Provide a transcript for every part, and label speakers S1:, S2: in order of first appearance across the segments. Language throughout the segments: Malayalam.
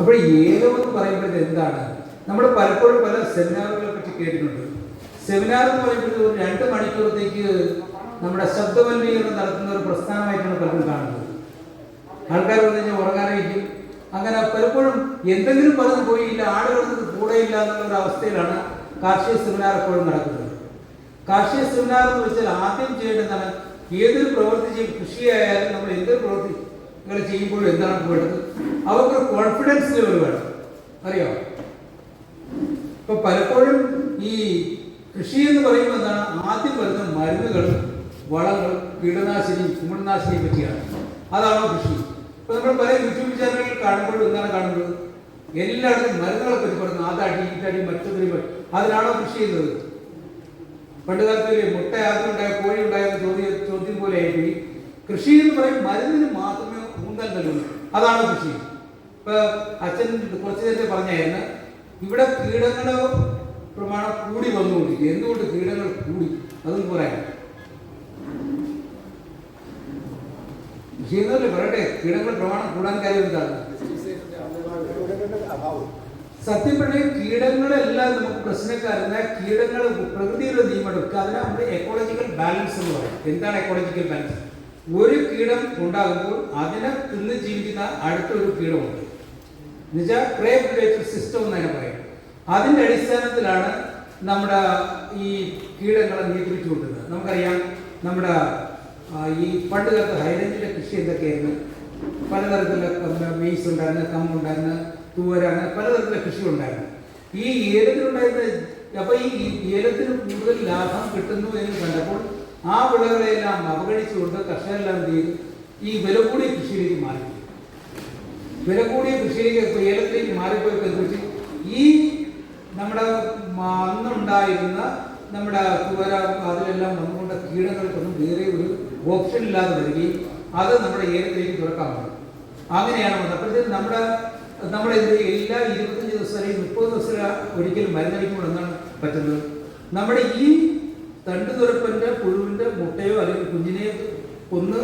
S1: അപ്പോൾ ഏലം എന്ന് പറയുമ്പോൾ എന്താണ്? നമ്മൾ പലപ്പോഴും പല സെമിനാറുകളെ പറ്റി കേട്ടിട്ടുണ്ട്. സെമിനാർ എന്ന് പറയുമ്പോൾ ഒരു രണ്ട് മണിക്കൂറത്തേക്ക് നമ്മുടെ ശബ്ദമലിനീകരണം നടത്തുന്ന ഒരു പ്രസ്ഥാനമായിട്ടാണ് പലരും കാണുന്നത്. ആൾക്കാർ വന്നു കഴിഞ്ഞാൽ ഉറങ്ങാനായിരിക്കും. അങ്ങനെ പലപ്പോഴും എന്തെങ്കിലും പലതും പോയില്ല ആളുകൾക്ക് കൂടെയില്ല എന്നുള്ള അവസ്ഥയിലാണ് കാർഷിക സെമിനാർ എപ്പോഴും നടക്കുന്നത്. കാർഷിക സെമിനാർ എന്ന് വെച്ചാൽ ആദ്യം ചെയ്യേണ്ടതാണ് ഏതൊരു പ്രവൃത്തി ചെയ്യും കൃഷിയായാലും നമ്മൾ എന്തൊരു പ്രവൃത്തികൾ ചെയ്യുമ്പോൾ എന്താണ് വേണ്ടത്? അവർക്കൊരു കോൺഫിഡൻസ് ലെവൽ വേണം. അറിയാം? ഇപ്പൊ പലപ്പോഴും ഈ കൃഷി എന്ന് പറയുമ്പോൾ എന്താണ്? ആദ്യം വരുന്ന മരുന്നുകൾ വളങ്ങൾ കീടനാശിനി കുമിൾനാശിനി പറ്റിയാണ്. അതാണോ കൃഷി. ഇപ്പൊ നമ്മൾ പല യൂട്യൂബ് ചാനലുകൾ കാണുമ്പോൾ എന്താണ് കാണുന്നത്? എല്ലായിടത്തും മരുന്നുകളെ പറ്റി പറഞ്ഞു അതടി ഇതടി മറ്റൊരു അതിനാണോ കൃഷി ചെയ്യുന്നത്? പണ്ട് കാലത്ത് മുട്ട ആദ്യം ഉണ്ടായ കോഴി ഉണ്ടായ ചോദ്യം ചോദ്യം പോലെ ആയിപ്പോയി. കൃഷി എന്ന് പറയും മരുന്നിന് മാത്രമേ ഊന്നൽ നൽകുന്നു അതാണ് കൃഷി. ഇപ്പൊ അച്ഛൻ കുറച്ചു നേരത്തെ പറഞ്ഞായിരുന്നു ഇവിടെ കീടങ്ങളുടെ പ്രമാണം കൂടി വന്നുകൊണ്ടിരിക്കും എന്തുകൊണ്ട് കീടങ്ങൾ കൂടി? അതും കൃഷി എന്നല്ലേ പറയട്ടെ കീടങ്ങളുടെ പ്രമാണം കൂടാൻ കാര്യം എന്താണ്? സത്യം പറഞ്ഞാൽ കീടങ്ങളെല്ലാം നമുക്ക് പ്രശ്നക്കാരുന്ന കീടങ്ങൾ പ്രകൃതിയുടെ നിയമം എടുക്കുക. അതിനെ നമ്മുടെ എക്കോളജിക്കൽ ബാലൻസ് എന്ന് പറയും. എന്താണ് എക്കോളജിക്കൽ ബാലൻസ് ഒരു കീടം ഉണ്ടാകുമ്പോൾ അതിനെ തിന്ന് ജീവിക്കുന്ന അടുത്തൊരു കീടമുണ്ട്. എന്നുവെച്ചാൽ പ്രേ സിസ്റ്റം എന്ന് തന്നെ പറയും. അതിന്റെ അടിസ്ഥാനത്തിലാണ് നമ്മുടെ ഈ കീടങ്ങളെ നിയന്ത്രിച്ചു കൊണ്ടിരുന്നത് നമുക്കറിയാം നമ്മുടെ ഈ പണ്ട് കാലത്ത് കൃഷി എന്തൊക്കെയായിരുന്നു? പലതരത്തിലുള്ള മെയ്സ് ഉണ്ടായിരുന്നു കമ്മുണ്ടായിരുന്നു തൂവരാണ് പലതരത്തിലുള്ള കൃഷി ഉണ്ടായിരുന്നു ഈ ഏലത്തിനുണ്ടായിരുന്ന അപ്പോൾ ഈ ഏലത്തിന് കൂടുതൽ ലാഭം കിട്ടുന്നു എന്ന് കണ്ടപ്പോൾ ആ വിളകളെല്ലാം അവഗണിച്ചുകൊണ്ട് കർഷകരെല്ലാം എന്ത് ചെയ്തു ഈ വില കൂടിയ കൃഷിയിലേക്ക് മാറി വില കൂടിയ കൃഷിയിലേക്ക് ഏലത്തിലേക്ക് മാറിപ്പോയപ്പോൾ വെച്ച് ഈ നമ്മുടെ അന്നുണ്ടായിരുന്ന നമ്മുടെ തുവര അതിലെല്ലാം വന്നുകൊണ്ട കീടങ്ങൾക്കൊന്നും വേറെ ഒരു ഓപ്ഷൻ ഇല്ലാതെ വരികയും അത് നമ്മുടെ ഏലത്തിലേക്ക് തുറക്കാൻ പറ്റും അങ്ങനെയാണ് വന്നത്. അപ്പോഴത്തേക്ക് നമ്മുടെ നമ്മുടെ എല്ലാ ഇരുപത്തഞ്ച് ദിവസം അല്ലെങ്കിൽ മുപ്പത് ദിവസം ഒരിക്കലും മരുന്നടിക്കുമ്പോൾ എന്താണ് പറ്റുന്നത്? നമ്മുടെ ഈ തണ്ട് തുറപ്പന്റെ പുഴുവിന്റെ മുട്ടയോ അല്ലെങ്കിൽ കുഞ്ഞിനെ കൊന്ന്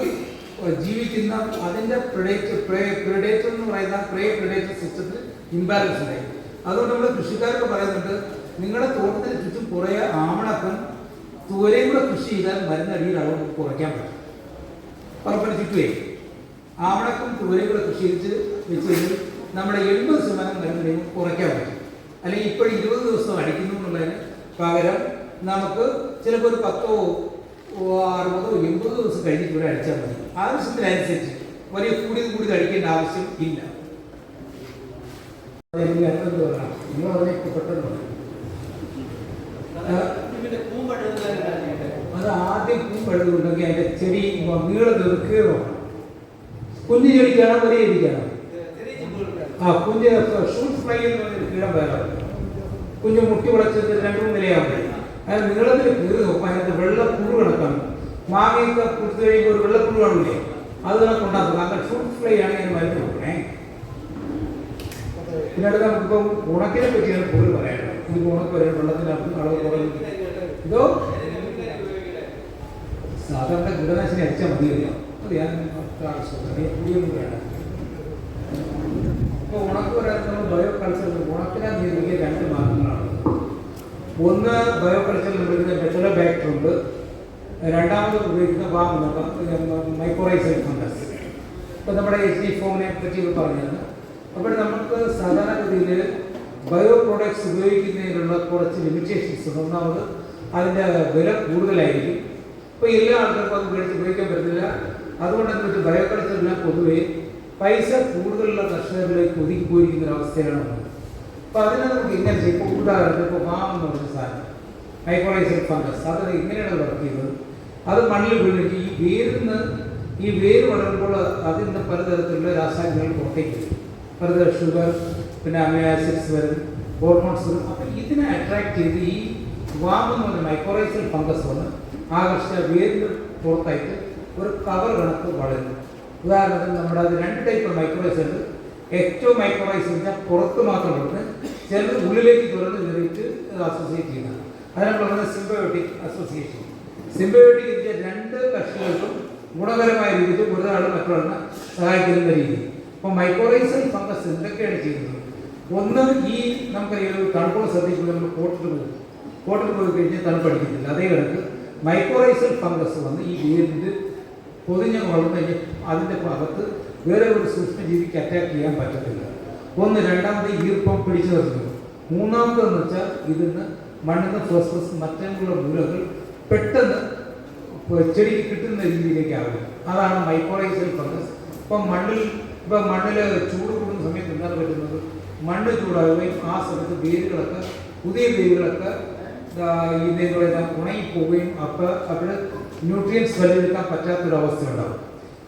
S1: ജീവിക്കുന്ന അതിന്റെ പ്രിഡേറ്റർ പ്രിഡേറ്റർ എന്ന് പറയുന്ന പ്രേ പ്രിഡേറ്റർ സിസ്റ്റത്തിൽ ഇംബാലൻസ് ഉണ്ടായി. അതുകൊണ്ട് നമ്മൾ കൃഷിക്കാരൊക്കെ പറയുന്നുണ്ട് നിങ്ങളുടെ തോട്ടത്തിന് ചുറ്റും കുറേ ആമണക്കം തുവരയും കൂടെ കൃഷി ചെയ്താൽ മരുന്നടിയിൽ അളവ് കുറയ്ക്കാൻ പറ്റും. പറമ്പിന് ചുറ്റുവേ. ആവണക്കും തുവരയും കൂടെ കൃഷി ചെയ്ത് വെച്ച് കഴിഞ്ഞാൽ നമ്മുടെ എൺപത് ശതമാനം മരുന്നടിയും കുറയ്ക്കാൻ പറ്റും. അല്ലെങ്കിൽ ഇപ്പോൾ ഇരുപത് ദിവസം അടിക്കുന്നു എന്നുള്ളതിന് പകരം നമുക്ക് ചിലപ്പോൾ ഒരു പത്തോ അറുപതോ എൺപതോ ദിവസം കഴിഞ്ഞിട്ട് ഇവിടെ അടിച്ചാൽ മതി. ആവശ്യത്തിനനുസരിച്ച് വലിയ കൂടി കൂടി കഴിക്കേണ്ട ആവശ്യം ഇല്ല. അത് ആദ്യം പൂമ്പഴുതുണ്ടെങ്കിൽ അതിന്റെ ചെടി നീളം കീറോ കുഞ്ഞു ചെടിക്കാണോ വലിയ ചെടിക്കാണോ? ആ കുഞ്ഞ് ഷൂട്ട് ഫ്ലൈ എന്ന് പറഞ്ഞൊരു കീടം വരാം കുഞ്ഞ് മുട്ടി വിളച്ചത് രണ്ടു മൂന്ന് നിലയാവും അത് നീളത്തിൽ കീറി നോക്കാം അതിനകത്ത് വെള്ളപ്പുഴു കിടക്കണം മാങ്ങയൊക്കെ കൊടുത്തു കഴിയുമ്പോൾ ഒരു വെള്ളപ്പുഴു കാണില്ലേ അത് നമുക്ക് ഉണ്ടാക്കുക അങ്ങനെ ഷൂട്ട് ഫ്ലൈ ആണ് ഞാൻ മരുന്ന് നോക്കണേ പിന്നെ അടുത്ത നമുക്കിപ്പം ഉണക്കിനെ പറ്റിയാണ് കൂടുതൽ പറയാനുള്ളത് ഇത് ഉണക്ക് വരെ വെള്ളത്തിനകത്ത് അളവ് കുറഞ്ഞു ഇതോ സാധാരണ കീടനാശിനി അടിച്ചാൽ മതിയല്ലോ അത് ഞാൻ കൂടിയൊന്നും വേണം ഇപ്പോൾ ഉണക്ക് വരാൻ നമ്മൾ ബയോ കൾച്ചറിൽ ഉണക്കിനെ നിയന്ത്രിക്കാൻ രണ്ട് മാർഗങ്ങളാണ് ഒന്ന് ബയോ കൾച്ചറിൽ ഉപയോഗിക്കുന്ന ബെറ്റല ബാക്ടർ ഉണ്ട്. രണ്ടാമത് ഉപയോഗിക്കുന്ന വാം മൈക്രോറൈസൈഡ് ഫംഗസ് ഇപ്പം നമ്മുടെ എച്ച് ഡി ഫോമിനെ പറ്റി പറഞ്ഞത് അപ്പോൾ നമുക്ക് സാധാരണഗതിയിൽ ബയോ പ്രോഡക്ട്സ് ഉപയോഗിക്കുന്നതിനുള്ള കുറച്ച് ലിമിറ്റേഷൻസ് ഒന്നാമത് അതിന്റെ വില കൂടുതലായിരിക്കും. ഇപ്പോൾ എല്ലാ ആൾക്കാർക്കും അത് മേടിച്ച് ഉപയോഗിക്കാൻ പറ്റുന്നില്ല അതുകൊണ്ട് വെച്ചാൽ ബയോ കൾച്ചറിലെല്ലാം പൊതുവേ പൈസ കൂടുതലുള്ള കർഷകരിലേക്ക് ഒതുക്കി പോയിരിക്കുന്ന ഒരു അവസ്ഥയാണ് അപ്പോൾ അതിനെ നമുക്ക് ഇങ്ങനെ ചെയ്യും ഇപ്പോൾ ഉദാഹരണത്തിന് ഇപ്പോൾ മാം എന്ന് പറഞ്ഞ സാധനം. മൈക്രോറൈസൽ ഫംഗസ് അത് ഇങ്ങനെയാണ് വർക്ക് ചെയ്തത്. അത് മണ്ണിൽ വീണിട്ട് ഈ വേരിന്ന് ഈ വേര് വളരുമ്പോൾ അതിൽ നിന്ന് പലതരത്തിലുള്ള രാസായനികൾ പുറത്തേക്ക് വരും. പലതരം ഷുഗർ പിന്നെ അമിയാസിഡ്സ് വരും ഹോർമോൺസ് വരും. അപ്പം ഇതിനെ അട്രാക്ട് ചെയ്ത് ഈ വാം എന്ന് പറഞ്ഞ മൈക്രോറൈസൽ ഫംഗസ് വന്ന് ആകർഷിച്ച വേരിന് പുറത്തായിട്ട് ഒരു കവർ കണക്ക് വളരും ഉദാഹരണത്തിന് നമ്മുടെ അത് രണ്ട് ടൈപ്പ് മൈക്രോറൈസ് ഉണ്ട്. ഏറ്റവും മൈക്രോറൈസ് വെച്ചാൽ പുറത്ത് മാത്രം എടുത്ത് ചിലത് ഉള്ളിലേക്ക് തുറന്ന് കയറിയിട്ട് അസോസിയേറ്റ് ചെയ്യുന്നതാണ്. അതിനാണ് പറയുന്നത് സിംബയോട്ടിക് അസോസിയേഷൻ സിംബയോട്ടിക് വെച്ചാൽ രണ്ട് കക്ഷികൾക്കും ഗുണകരമായ രീതിയിൽ ഒരാൾ മറ്റൊരാളിനെ സഹായിക്കുന്ന രീതി. അപ്പോൾ മൈക്രോറൈസൽ ഫംഗസ് എന്തൊക്കെയാണ് ചെയ്യുന്നത്? ഒന്ന് ഈ നമുക്കറിയാം ഒരു തണുപ്പുള്ള ശ്രദ്ധിക്കുമ്പോൾ നമ്മൾ കോട്ടിൽ പോകും കോട്ടിൽ പോയി കഴിഞ്ഞാൽ തണുപ്പടിക്കുന്നില്ല അതേ കണക്ക് മൈക്രോറൈസൽ ഫംഗസ് വന്ന് ഈ വേരിന്റെ പൊതിഞ്ഞ് വളർന്നു കഴിഞ്ഞാൽ അതിന്റെ ഭാഗത്ത് വേറെ ഒരു സൂക്ഷ്മജീവിക്ക് അറ്റാക്ക് ചെയ്യാൻ പറ്റത്തില്ല. ഒന്ന് രണ്ടാമത് ഈർപ്പം പിടിച്ചു നിർത്തുന്നു മൂന്നാമതെന്ന് വെച്ചാൽ ഇതിന് മണ്ണിന്ന് ഫോസ്ഫറസ് മറ്റുള്ള മൂലകൾ പെട്ടെന്ന് ചെടിക്ക് കിട്ടുന്ന രീതിയിലേക്കാകും അതാണ് മൈക്രോളൈസൽ ഫംഗസ് ഇപ്പം മണ്ണിൽ ഇപ്പം മണ്ണിൽ ചൂട് കൂടുന്ന സമയത്ത് എന്താണ് പറ്റുന്നത്? മണ്ണ് ചൂടാകുകയും ആ സമയത്ത് വേരുകളൊക്കെ പുതിയ വേരുകളൊക്കെ ഇതിന്റെ ഉണങ്ങിപ്പോവുകയും അപ്പോൾ അവിടെ ന്യൂട്രിയൻസ് വലിയെടുക്കാൻ പറ്റാത്തൊരവസ്ഥ ഉണ്ടാകും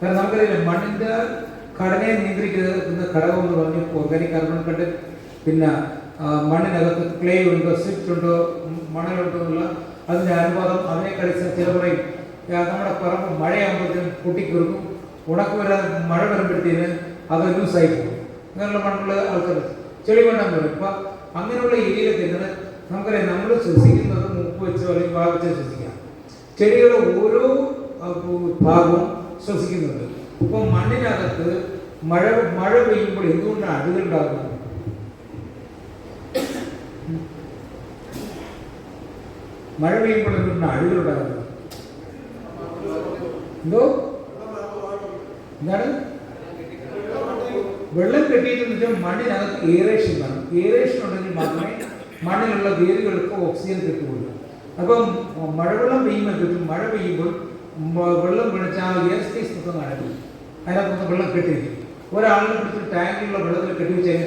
S1: കാരണം നമുക്കറിയില്ല മണ്ണിന്റെ ഘടനയെ നിയന്ത്രിക്കുന്ന ഘടകം എന്ന് പറഞ്ഞു ഓർഗാനിക് കാർബൺ കണ്ട് പിന്നെ മണ്ണിനകത്ത് ക്ലേ ഉണ്ടോ സ്വിഫ്റ്റ് ഉണ്ടോ മണലുണ്ടോ എന്നുള്ള അതിന്റെ അനുപാതം അതിനെ കളിച്ച ചില പറയും ആ, നമ്മുടെ പറമ്പ് മഴയാകുമ്പോഴത്തേനും പൊട്ടിക്കൊടുക്കും ഉണക്ക് വരാതെ മഴ വരുമ്പോഴത്തേന് അത് ലൂസായി പോകും. അങ്ങനെയുള്ള മണ്ണുള്ള ആൾക്കാർ ചെളി മണ്ണെന്ന് പറയും അപ്പം അങ്ങനെയുള്ള ഏരിയയിൽ തന്നെ നമുക്കറിയാം നമ്മൾ ശ്വസിക്കുന്നത് മൂക്ക് വെച്ചോ അല്ലെങ്കിൽ വാ ശ്വസിക്കാം. ചെടിയുടെ ഓരോ ഭാഗവും ശ്വസിക്കുന്നുണ്ട്. അപ്പോൾ മണ്ണിനകത്ത് മഴ മഴ പെയ്യുമ്പോൾ എന്തുകൊണ്ടാണ് അടികൾ ഉണ്ടാകുന്നത് മഴ പെയ്യുമ്പോൾ എന്തുകൊണ്ടാണ് അടികൾ ഉണ്ടാകുന്നത് എന്തോ എന്താണ് വെള്ളം കെട്ടിയിട്ടെന്ന് വെച്ചാൽ മണ്ണിനകത്ത് ഏറേഷൻ വേണം ഏറേഷൻ ഉണ്ടെങ്കിൽ മാത്രമേ മണ്ണിലുള്ള വേരുകൾക്ക് ഓക്സിജൻ കിട്ടുകയുള്ളൂ അപ്പം മഴവെള്ളം പെയ്യുമ്പോൾ കിട്ടും മഴ പെയ്യുമ്പോൾ മ- വെള്ളം പിടിച്ചാൽ എയർ സ്പേസ് മൊത്തം നടക്കും അതിനകത്ത് വെള്ളം കെട്ടിയിരിക്കും ഒരാളിനെ പിടിച്ച് ടാങ്കിലുള്ള വെള്ളത്തിൽ കെട്ടി വെച്ചാൽ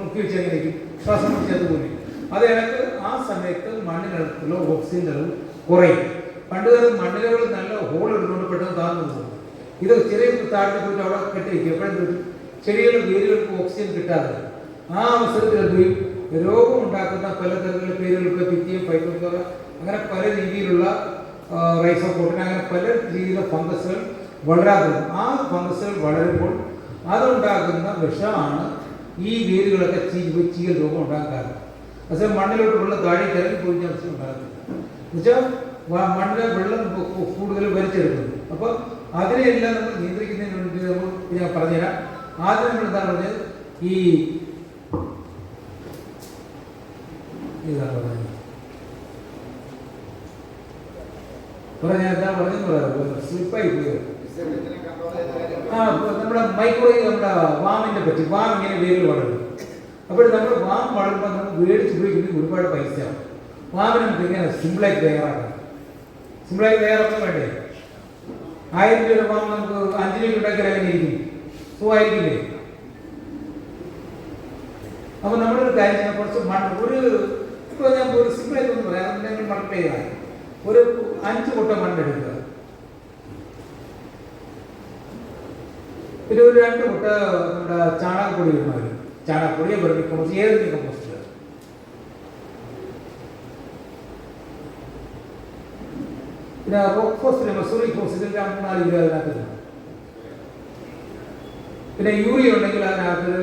S1: മുക്കി വെച്ചെങ്ങനെയിരിക്കും ശ്വാസം പിടിച്ചത് പോലെ അത് എനിക്ക് ആ സമയത്ത് മണ്ണിനകത്തുള്ള ഓക്സിജൻ അളവ് കുറയും. പണ്ട് കാലത്ത് മണ്ണിലുകൾ നല്ല ഹോൾ എടുത്തുകൊണ്ട് പെട്ടെന്ന് താഴ്ന്നു പോകും. ഇത് ചെറിയ താഴ്ത്തി പോയിട്ട് അവിടെ കെട്ടിയിരിക്കും. എപ്പോഴും കിട്ടും വേരുകൾക്ക് ഓക്സിജൻ കിട്ടാതെ. ആ അവസരത്തിൽ എന്ത് ചെയ്യും? രോഗം ഉണ്ടാക്കുന്ന പല തരത്തിലുള്ള പേരുകൾക്ക് പിറ്റിയും പൈപ്പ് അങ്ങനെ പല രീതിയിലുള്ള റൈസോപോട്ടിന് അങ്ങനെ പല രീതിയിലുള്ള ഫംഗസുകൾ വളരാതെ ആ ഫംഗസുകൾ വളരുമ്പോൾ അതുണ്ടാക്കുന്ന വിഷമാണ് ഈ വേരുകളൊക്കെ ചീ ചീയൽ രോഗം ഉണ്ടാകാൻ കാരണം പക്ഷേ മണ്ണിലോട്ട് വെള്ളം താഴെ ഇറങ്ങി പോയി അവസ്ഥ ഉണ്ടാകത്തില്ല. എന്നുവെച്ചാൽ മണ്ണിലെ വെള്ളം കൂടുതൽ വലിച്ചെടുക്കുന്നു. അപ്പോൾ അതിനെയെല്ലാം നമ്മൾ നിയന്ത്രിക്കുന്നതിന് വേണ്ടി നമ്മൾ ഞാൻ പറഞ്ഞുതരാം. ആദ്യം നമ്മൾ എന്താണ് പറഞ്ഞത്? ഈ ഇതാണ് പറഞ്ഞത്. പറഞ്ഞ എന്താ പറഞ്ഞെന്ന് പറയാം സ്ലിപ്പായി പോയത് ആ നമ്മുടെ മൈക്രോയിൽ നമ്മുടെ വാമിനെ പറ്റി വാം ഇങ്ങനെ വേരിൽ വളരും അപ്പോൾ നമ്മൾ വാം വളരുമ്പോൾ നമ്മൾ മേടിച്ച് ഉപയോഗിക്കുന്നത് ഒരുപാട് പൈസ ആവും വാമിനെ നമുക്ക് ഇങ്ങനെ സിമ്പിളായി തയ്യാറാക്കാം? സിമ്പിളായി തയ്യാറാക്കാൻ വേണ്ടേ? ആയിരം രൂപ വാം നമുക്ക് അഞ്ച് രൂപ ഉണ്ടാക്കിയാൽ അങ്ങനെ ഇരിക്കും? സുഖമായിരിക്കില്ലേ? അപ്പോൾ നമ്മളൊരു കാര്യം കുറച്ച് മണ്ണ് ഒരു ഇപ്പോൾ ഞാൻ ഒരു സിമ്പിളായിട്ട് ഒന്ന് പറയാം മണ്ണ് മൾട്ടിപ്ലൈ ഒരു അഞ്ച് കൊട്ട മണ്ണെടുക്കുക പിന്നെ ഒരു രണ്ട് മുട്ട നമ്മുടെ ചാണകപ്പൊടി ഇടണം ചാണകപ്പൊടിയെ വെറുതെ കമ്പോസ്റ്റ് ഏതെങ്കിലും കമ്പോസ്റ്റ് പിന്നെ റോക്ക് ഫോസ്റ്റ് മസൂറി ഫോസ്റ്റ് രണ്ട് നാല് കിലോ അതിനകത്ത് പിന്നെ യൂറിയ ഉണ്ടെങ്കിൽ അതിനകത്ത്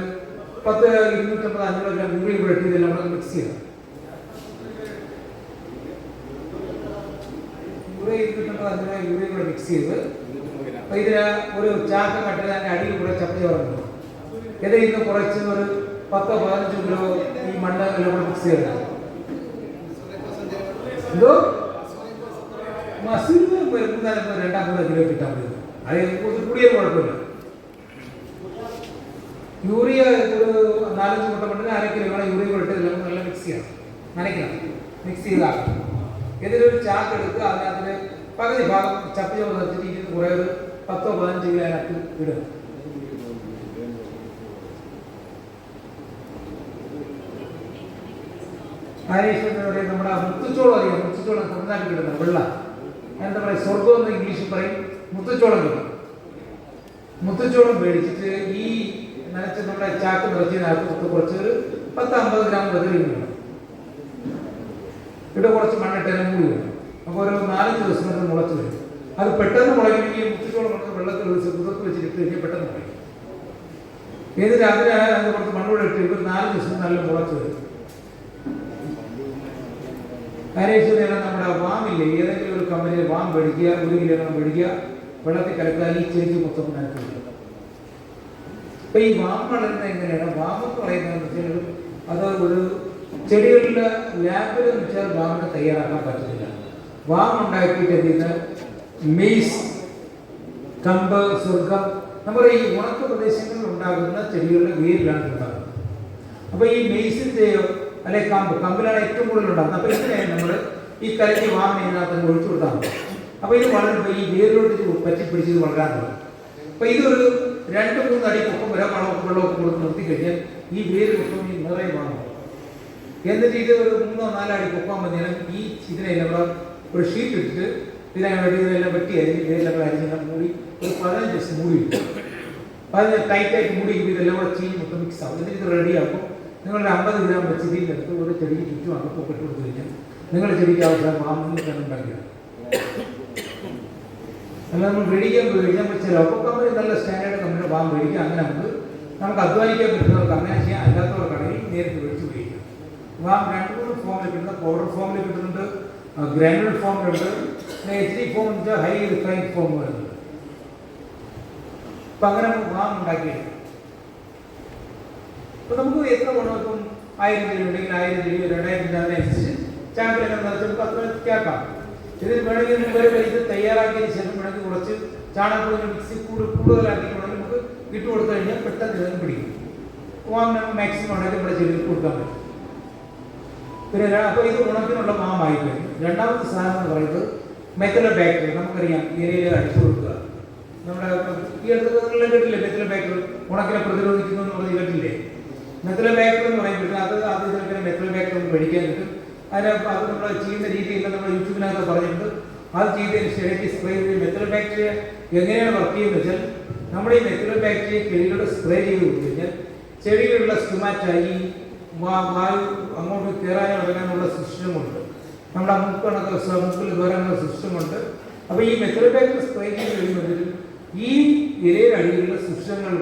S1: പത്ത് ഇരുന്നൂറ്റമ്പത് അഞ്ഞൂറ് ഗ്രാം യൂറിയ ഇട്ട് ഇതെല്ലാം കൂടെ മിക്സ് ചെയ്യണം യൂറിയ ഇരുന്നൂറ്റമ്പത് അഞ്ഞൂറ് യൂറിയ കൂടെ മിക്സ് ചെയ്ത്. ഇതിന് ഒരു ചാക്ക കട്ടിൽ അതിന്റെ അടിയിൽ കൂടെ ചപ്പി ചോറുണ്ട് ഇത് ഇന്ന് കുറച്ച് ഒരു പത്തോ പതിനഞ്ചോ കിലോ ഈ മണ്ണ് എല്ലാം കൂടെ മിക്സ് ചെയ്യണം. എന്തോ? മസിൽ വരുന്നതായിരുന്നു രണ്ടാം മൂന്ന് കിലോ കിട്ടാൻ പറ്റും അത് കുറച്ച് കൂടിയ കുഴപ്പമില്ല. യൂറിയ ഒരു നാലഞ്ച് മുട്ട മണ്ണിന് അര കിലോ വേണം യൂറിയ കൂടെ നല്ല മിക്സ് ചെയ്യണം. നനയ്ക്കണം. മിക്സ് ചെയ്താക്കണം ഇതിലൊരു ചാക്ക് എടുക്കുക അതിനകത്ത് പകുതി ഭാഗം ചപ്പി ചോറ് നിർത്തിയിട്ട് കുറേ ഒരു പത്തോ പതിനഞ്ച് കിലോ അതിനകത്ത് ഇടുക. പറയും നമ്മുടെ മുത്തുച്ചോളം അറിയാം? മുത്തുച്ചോളം തമിഴ്നാട്ടിൽ കിട്ടുന്ന വെള്ള. എന്താ പറയുക സ്വർഗം എന്ന് ഇംഗ്ലീഷിൽ പറയും മുത്തുച്ചോളം കിട്ടും മുത്തുച്ചോളം മേടിച്ചിട്ട് ഈ നനച്ച് നമ്മുടെ ചാക്ക് നിറച്ചതിനകത്ത് കുറച്ച് ഒരു പത്ത് അമ്പത് ഗ്രാം വെറുതെ ഇവിടെ കുറച്ച് മണ്ണിട്ടതിനും കൂടി വേണം അപ്പോൾ ഒരു നാല് ദിവസം കൊണ്ട് മുളച്ചു വരും. അത് പെട്ടെന്ന് മുളയ്ക്കുകയും മുത്തുച്ചോളം കൊണ്ട് വെള്ളത്തിൽ ഒഴിച്ച് കുതിർത്ത് വെച്ചിട്ട് കഴിഞ്ഞാൽ പെട്ടെന്ന് മുളയ്ക്കും. ഏത് രാത്രി ആയാലും അതിന് കുറച്ച് മണ്ണൂടെ ഇട്ട് ഒരു നാല് ദിവസം നല്ല മുളച്ച് വരും. കാര്യം നമ്മുടെ വാമില്ലേ? ഏതെങ്കിലും ഒരു കമ്പനിയിൽ വാം മേടിക്കുക ഒരു കിലോ മേടിക്കുക വെള്ളത്തിൽ കലക്കുക ഈ ചെരിച്ച് മൊത്തം ഇപ്പൊ അപ്പൊ ഈ വാം വളരുന്നത് എങ്ങനെയാണ്? വാം എന്ന് പറയുന്നത് വെച്ചാൽ അത് ഒരു ചെടികളിലെ ലാബിൽ വെച്ചാൽ വാമിനെ തയ്യാറാക്കാൻ പറ്റത്തില്ല വാം ഉണ്ടാക്കിയിട്ട് എന്ത് മെയ്സ് കമ്പ് സ്വർഗം നമ്മുടെ ഈ ഉണക്ക പ്രദേശങ്ങളിൽ ഉണ്ടാകുന്ന ചെടികളുടെ വേരിലാണ് ഉണ്ടാകുന്നത്. അപ്പൊ ഈ മെയ്സിന്റെയോ അല്ലെ കമ്പ് കമ്പിലാണ് ഏറ്റവും കൂടുതൽ ഉണ്ടാകുന്നത്. അപ്പൊ ഇതിനെ നമ്മൾ ഈ കലക്കി വാമിനെ ഒഴിച്ചു കൊടുത്താൽ അപ്പൊ ഇത് വളരെ ഈ വേരിലോട്ട് ഇത് പറ്റി പിടിച്ച് ഇത് വളരാൻ തുടങ്ങും. അപ്പൊ ഇതൊരു രണ്ട് മൂന്ന് അടി പൊക്കം വരെ വളമൊക്കെ വെള്ളമൊക്കെ കൊടുത്ത് നിർത്തി കഴിഞ്ഞാൽ ഈ വേര് മൊത്തം നിറയെ വാങ്ങും എന്നിട്ട് ഇത് ഒരു മൂന്നോ നാലോ അടി പൊക്കാൻ മതിയാണ് ഈ ഇതിനെ നമ്മൾ ഒരു ഷീറ്റ് ഇട്ടിട്ട് ഇതിനെ വേണ്ടി ഇതെല്ലാം വെട്ടി അരിഞ്ഞ് വേരിലൊക്കെ അരിഞ്ഞ് മൂടി. ഒരു പതിനഞ്ച് ദിവസം മൂടി ഇട്ടു. പതിനഞ്ച് ടൈറ്റായിട്ട് മൂടി ഇട്ട് ഇതെല്ലാം കൂടെ ചീനി മൊത്തം മിക്സ് ആവും. എന്നിട്ട് ഇത് റെഡിയാക്കും നിങ്ങളുടെ അമ്പത് ഗ്രാം വെച്ച് ഇതിലെടുത്ത് ഒരു ചെടിക്ക് ചുറ്റും അകത്തൊക്കെ ഇട്ട് കൊടുത്തു കഴിഞ്ഞാൽ നിങ്ങളുടെ ചെടിക്ക് ആവശ്യം മാമൂലിൽ തന്നെ അല്ല നമ്മൾ മേടിക്കാൻ പോയി. കഴിഞ്ഞാൽ ചില അപ്പോൾ കമ്പനി നല്ല സ്റ്റാൻഡേർഡ് കമ്പനി വാം മേടിക്കുക. അങ്ങനെ നമുക്ക് നമുക്ക് അധ്വാനിക്കാൻ പറ്റുന്നവർക്ക് അങ്ങനെ ചെയ്യാം. അല്ലാത്തവർക്കാണെങ്കിൽ നേരിട്ട് മേടിച്ച് ഉപയോഗിക്കാം. വാം രണ്ട് മൂന്ന് ഫോമിൽ കിട്ടുന്ന പൗഡർ ഫോമിൽ കിട്ടുന്നുണ്ട്. ഗ്രാനുവൽ ഫോമിലുണ്ട് പിന്നെ എച്ച് ഡി ഫോം എന്ന് വെച്ചാൽ ഹൈ റിഫൈൻ ഫോം വരുന്നുണ്ട് അപ്പം അങ്ങനെ നമുക്ക് വാം ഉണ്ടാക്കിയെടുക്കാം അപ്പോൾ നമുക്ക് എത്ര ഗുണം ഇപ്പം ആയിരം രൂപ ഉണ്ടെങ്കിൽ ആയിരം രൂപ രണ്ടായിരം രൂപ അതിനനുസരിച്ച് ചാമ്പിലൊക്കെ നിറച്ച് നമുക്ക് അത്ര കേൾക്കാം ഇതിൽ വേണമെങ്കിൽ നിങ്ങൾ വരെ ഇത് തയ്യാറാക്കിയതിന് ശേഷം വേണമെങ്കിൽ കുറച്ച് ചാണകപ്പൊടി മിക്സി കൂടുതൽ കൂടുതലാക്കി വേണമെങ്കിൽ നമുക്ക് ഇട്ട് കൊടുത്തു കഴിഞ്ഞാൽ പെട്ടെന്ന് ഇതിന് പിടിക്കും വാം മാക്സിമം ഉണ്ടെങ്കിൽ നമ്മുടെ ചെടികൾക്ക് കൊടുക്കാൻ പറ്റും പിന്നെ അപ്പോൾ ഇത് ഉണക്കിനുള്ള മാമായി കഴിഞ്ഞു രണ്ടാമത്തെ സാധനം എന്ന് പറയുന്നത് മെത്തല ബാക്ടറി നമുക്കറിയാം ഏരിയയിൽ അടിച്ചു കൊടുക്കുക. നമ്മുടെ ഈ അടുത്ത കേട്ടില്ലേ മെത്തല ബാക്ടറി ഉണക്കിനെ പ്രതിരോധിക്കുന്നു എന്ന് പറഞ്ഞ് കേട്ടില്ലേ? മെത്തല ബാക്ടറി എന്ന് പറയുമ്പോൾ അത് അത് ഇതിനൊക്കെ മെത്തല ബാക്ടറി ഒന്ന് കഴിക്കാൻ കിട്ടും. അതിന് അത് നമ്മൾ ചെയ്യുന്ന രീതിയിൽ നമ്മൾ യൂട്യൂബിനകത്ത് പറഞ്ഞിട്ടുണ്ട്. അത് ചെയ്തതിന് ശേഷം സ്പ്രേ ചെയ്ത് മെത്തല ബാക്ടീരിയ എങ്ങനെയാണ് വർക്ക് ചെയ്യുന്നത് വെച്ചാൽ നമ്മുടെ ഈ മെത്തൽ ബാക്ടീരിയ ചെടികളുടെ സ്പ്രേ ചെയ്ത് കഴിഞ്ഞാൽ ചെടികളുള്ള സ്റ്റുമാറ്റ ഈ വാ- വായു അങ്ങോട്ട് കയറാനും ഇറങ്ങാനുള്ള സിസ്റ്റമുണ്ട്. നമ്മുടെ മുക്കണക്ക് മുക്കിൽ കയറാനുള്ള സിസ്റ്റമുണ്ട്. അപ്പോൾ ഈ മെത്തൽ ബാക്ടീരിയ സ്പ്രേ ചെയ്ത് കഴിയുമ്പോൾ ഈ ഇലയുടെ അടിയിലുള്ള സിസ്റ്റങ്ങൾ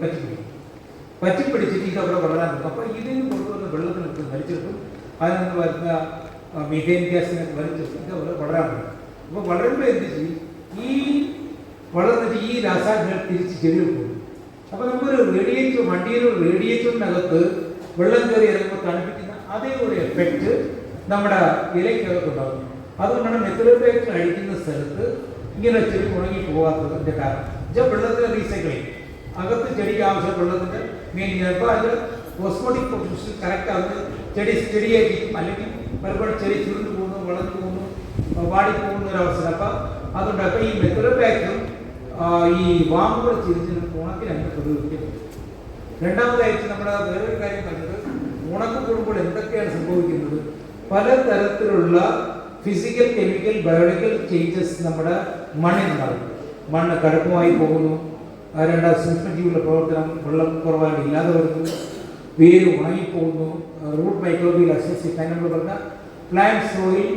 S1: പറ്റിപ്പിടിക്കും. പറ്റിപ്പിടിച്ചിട്ട് ഇത് അവിടെ വളരാൻ പറ്റും അപ്പോൾ ഇതിന് കൊണ്ടുവന്ന വെള്ളത്തിനൊക്കെ വലിച്ചെടുക്കും. അതിൽ നിന്ന് വരുന്ന മീഥേൻ ഗ്യാസിനൊക്കെ വലിച്ചെടുക്കും. ഇത് അവിടെ വളരാൻ പറ്റും അപ്പോൾ വളരുമ്പോൾ എന്ത് ചെയ്യും? ഈ വളർന്നിട്ട് ഈ രാസായനികൾ തിരിച്ച് ചെടികൾ പോകും. അപ്പോൾ നമുക്കൊരു റേഡിയേറ്റർ വണ്ടിയിലൊരു റേഡിയേറ്ററിനകത്ത് വെള്ളം കയറി ഇറങ്ങുമ്പോൾ തണുപ്പിക്കുന്ന അതേ ഒരു എഫക്റ്റ് നമ്മുടെ ഇലയ്ക്കകത്ത് ഉണ്ടാകും അതുകൊണ്ടാണ് മെത്തലോബാക്ടർ അഴിക്കുന്ന സ്ഥലത്ത് ഇങ്ങനെ ചെടി ഉണങ്ങി പോകാത്തതിന്റെ കാരണം. വെച്ചാൽ റീസൈക്കിൾ ചെയ്യും. അകത്ത് ചെടിക്ക് ആവശ്യം വെള്ളത്തിന്റെ മെയിൻ ചിലപ്പോൾ അത് ഓസ്മോട്ടിക് പ്രൊഫഷൻ കറക്റ്റ് ആകുന്നത് ചെടി ചെടിയായിരിക്കും. അല്ലെങ്കിൽ പലപ്പോഴും ചെടി ചുരുണ്ട് പോകുന്നു വളർന്നു പോകുന്നു വാടി പോകുന്ന ഒരു അവസരം അപ്പം അതുകൊണ്ട് അപ്പം ഈ മെത്തലോബാക്ടറും ഈ വാമ്പുകൾ ചിരിച്ചിട്ട് ഉണക്കിന് അങ്ങനെ പ്രതികരിക്കാൻ പറ്റും. രണ്ടാമതായിട്ട് നമ്മുടെ വേറൊരു കാര്യം പറഞ്ഞത് ഉണക്ക് കൂടുമ്പോൾ എന്തൊക്കെയാണ് സംഭവിക്കുന്നത്? പലതരത്തിലുള്ള ഫിസിക്കൽ കെമിക്കൽ ബയോളജിക്കൽ ചേഞ്ചസ് നമ്മുടെ മണ്ണിനുണ്ടാകും മണ്ണ് കടുപ്പമായി പോകുന്നു. രണ്ടാം സൂക്ഷ്മജീവികളുടെ പ്രവർത്തനം വെള്ളം കുറവായി ഇല്ലാതെ വരുന്നു. വേര് ഉണങ്ങിപ്പോകുന്നു. റൂട്ട് മൈക്രോബിയൽ അസോസിയേറ്റ് നമ്മൾ പറഞ്ഞ പ്ലാന്റ് സോയിൽ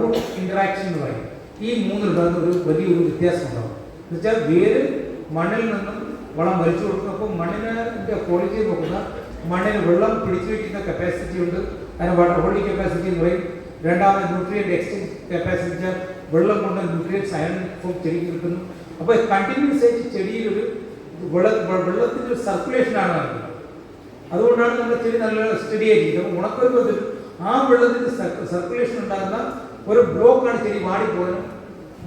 S1: റൂട്ട് ഇന്ററാക്ഷൻ എന്ന് പറയും. ഈ മൂന്നിലുണ്ടാകുന്ന ഒരു വലിയൊരു വ്യത്യാസം ഉണ്ടാകും. എന്നുവെച്ചാൽ വേര് മണ്ണിൽ നിന്നും വളം വലിച്ചു കൊടുക്കും. അപ്പോൾ മണ്ണിന്റെ ക്വാളിറ്റി നോക്കുന്ന മണ്ണിന് വെള്ളം പിടിച്ചു വയ്ക്കുന്ന കപ്പാസിറ്റി ഉണ്ട്. അതിന് വാട്ടർ ഹോൾഡിംഗ് കപ്പാസിറ്റി എന്ന് പറയും. രണ്ടാമത് ന്യൂട്രിയന്റ് എക്സ്ചേഞ്ച് കപ്പാസിറ്റി വെള്ളം കൊണ്ട് ന്യൂട്രിയൻസ് അയൺ ഫോം ചെടിക്ക് കിട്ടുന്നു അപ്പോൾ കണ്ടിന്യൂസ് ആയിട്ട് ചെടിയിലൊരു വെള്ളം വെള്ള വെള്ളത്തിന്റെ ഒരു സർക്കുലേഷനാണ് നടക്കുന്നത്. അതുകൊണ്ടാണ് നമ്മുടെ ചെടി നല്ല സ്റ്റഡി ആയിരിക്കും ഉണക്കൊരുപ്പത്തിൽ ആ വെള്ളത്തിന്റെ സർക്കുലേഷൻ ഉണ്ടാകുന്ന ഒരു ബ്ലോക്കാണ് ചെടി വാടിപ്പോകാനും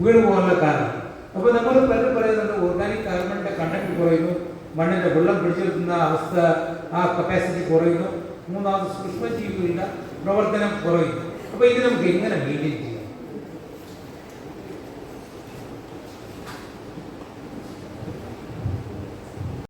S1: വീണ് പോകാനുള്ള കാരണം. അപ്പോൾ നമ്മൾ പലരും പറയുന്നുണ്ട് ഓർഗാനിക് കാർബണിന്റെ കണ്ടക്ട് കുറയുന്നു മണ്ണിന്റെ വെള്ളം പിടിച്ചെടുക്കുന്ന അവസ്ഥ ആ കപ്പാസിറ്റി കുറയുന്നു. മൂന്നാമത് സൂക്ഷ്മജീവികളുടെ പ്രവർത്തനം കുറയുന്നു. അപ്പോൾ ഇത് നമുക്ക് എങ്ങനെ മെയിന്റെയിൻ ചെയ്യാം?